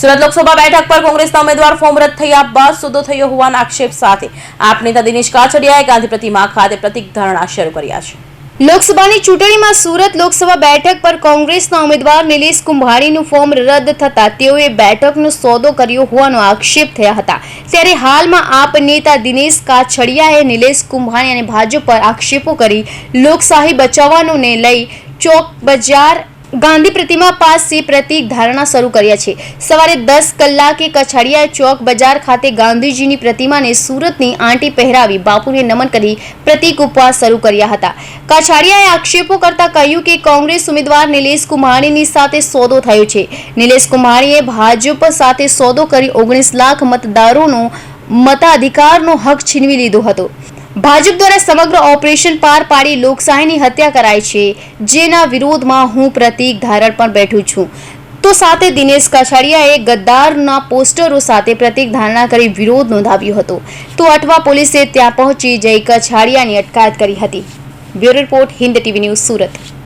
સુરત લોકસભા બેઠક પર કોંગ્રેસના ઉમેદવાર ફોર્મ રદ થયા બાદ સોદો થયો હોવાના આક્ષેપ સાથે આપ નેતા દિનેશ કાછડિયાએ ગાંધી પ્રતિમા ખાતે પ્રતિક ધારણા શરૂ કર્યા છે. લોકસભાની ચૂંટણીમાં સુરત લોકસભા બેઠક પર કોંગ્રેસના ઉમેદવાર નિલેશ કુંભાણીનું ફોર્મ રદ થતા તેઓએ બેઠકનો સોદો કર્યો હોવાનો આક્ષેપ થયા હતા. ત્યારે હાલમાં આપ નેતા દિનેશ કાછડિયાએ નિલેશ કુંભાણી અને ભાજપ પર આક્ષેપો કરી લોકશાહી બચાવવાનોને લઈ ચોક બજાર ગાંધી પ્રતિમા પાસે પ્રતિક ધારણા શરૂ કર્યા છે. સવારે દસ કલાકે કછડિયાએ ચોક બજાર ખાતે ગાંધીજીની પ્રતિમાને સુરતની આંટી પહેરાવી બાપુને નમન કરી પ્રતિક ઉપવાસ શરૂ કર્યા હતા. કછડિયાએ આક્ષેપો કરતા કહ્યું કે કોંગ્રેસ ઉમેદવાર નિલેશ કુમાણીની સાથે સોદો થયો છે. નિલેશ કુમાણીએ ભાજપ સાથે સોદો કરી ઓગણીસ લાખ મતદારોનો મતાધિકારનો હક છીનવી લીધો હતો. ભાજપ દ્વારા સમગ્ર ઓપરેશન પાર પાડી લોકશાહીની હત્યા કરાઈ છે. જેના વિરોધમાં હું પ્રતિક ધારણ પણ બેઠું છું. તો સાથે દિનેશ કછાડિયાએ ગદ્દારના પોસ્ટરો સાથે પ્રતિક ધારણા કરી વિરોધ નોંધાવ્યો હતો. તો અઠવા પોલીસે ત્યાં પહોંચી જઈ કછાડિયાની અટકાયત કરી હતી. Bureau report Hind TV news Surat.